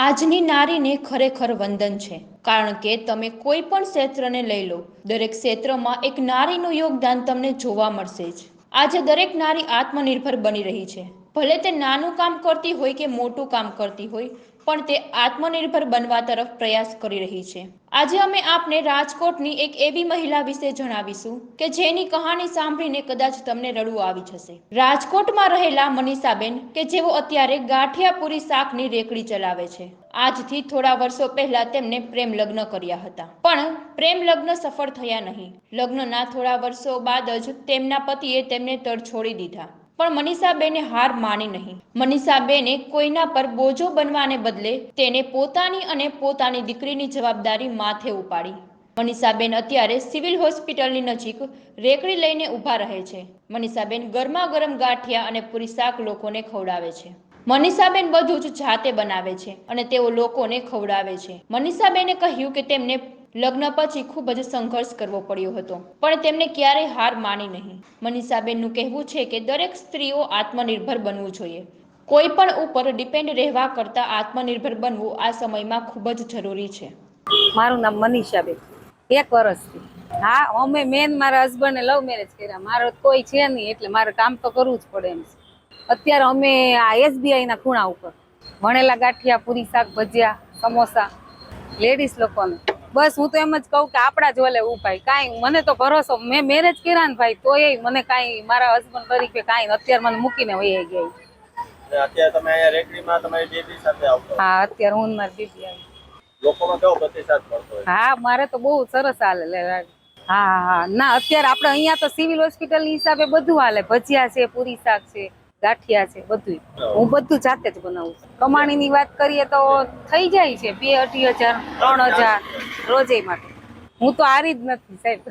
આજની નારીને ખરેખર વંદન છે, કારણ કે તમે કોઈ પણ ક્ષેત્રને લઈ લો, દરેક ક્ષેત્રમાં એક નારીનું યોગદાન તમને જોવા મળશે જ. આજે દરેક નારી આત્મનિર્ભર બની રહી છે. ભલે તે નાનું કામ કરતી હોય કે મોટું કામ કરતી હોય, પણ તે આત્મનિર્ભર બનવા તરફ પ્રયાસ કરી રહી છે. આજે અમે આપને રાજકોટની એક એવી મહિલા વિશે જણાવીશું કે જેની કહાની સાંભળીને કદાચ તમને રડવું આવી જશે. રાજકોટમાં રહેલા મનીષાબેન, કે જેઓ અત્યારે ગાંઠિયાપુરી શાકની રેકડી ચલાવે છે. આજથી થોડા વર્ષો પહેલા તેમને પ્રેમ લગ્ન કર્યા હતા. પણ પ્રેમ લગ્ન સફળ થયા નહીં. લગ્નના થોડા વર્ષો બાદ જ તેમના પતિએ તેમને તડ છોડી દીધા. પણ મનીષાબેને હાર માની નહીં. મનીષાબેને કોઈના પર બોજો બનવાને બદલે તેને પોતાની અને પોતાની દીકરીની જવાબદારી માથે ઉપાડી. મનીષાબેન અત્યારે સિવિલ હોસ્પિટલની નજીક રેકડી લઈને ઊભા રહે છે. મનીષાબેન ગરમા ગરમ ગાંઠિયા અને પૂરી શાક લોકોને ખવડાવે છે. મનીષાબેન બધું જ જાતે બનાવે છે અને તેઓ લોકોને ખવડાવે છે. મનીષાબેને કહ્યું કે તેમને લગ્ન પછી ખૂબ જ સંઘર્ષ કરવો પડ્યો હતો, પણ તેમને ક્યારેય હાર માની નહીં. મનીષાબેનનું કહેવું છે કે દરેક સ્ત્રીઓ આત્મનિર્ભર બનવું જોઈએ. કોઈ પણ ઉપર ડિપેન્ડ રહેવા કરતાં આત્મનિર્ભર બનવું આ સમયમાં ખૂબ જ જરૂરી છે. મારું નામ મનીષાબેન. એક વર્ષથી. હા, અમે મેન મારા હસબન્ડને લવ મેરેજ કર્યા. મારો કોઈ છે નહીં, એટલે મારે કામ તો કરવું જ પડે એમ અત્યારે અમે આ એસબીઆઈ ના ખૂણા ઉપર. વણેલા ગાંઠિયા, પૂરી શાક ભજીયા, સમોસા લેડીઝ લોકોને. બસ હું તો એમ જ કહું કે આપણા જ વલે ઉપાય. કાંઈ મને તો ભરોસો. મેં મેરેજ કર્યા ને ભાઈ તોય મને કાંઈ મારા હસબન્ડ તરીકે કાંઈ અત્યારે મને મૂકીને વહી ગઈ. હા અત્યારે હું મારી દીદી આવી. હા મારે તો બહુ સરસ હાલે હા હા ના અત્યારે આપણે અહીંયા તો સિવિલ હોસ્પિટલ હિસાબે બધું હાલે. ભજીયા છે પૂરી શાક છે ગાંઠિયા છે બધું હું બધું જાતે જ બનાવું છું. કમાણીની વાત કરીએ તો થઈ જાય છે. બે અઢી હજાર ત્રણ હજાર. રોજે માટે. હું તો હારી જ નથી સાહેબ.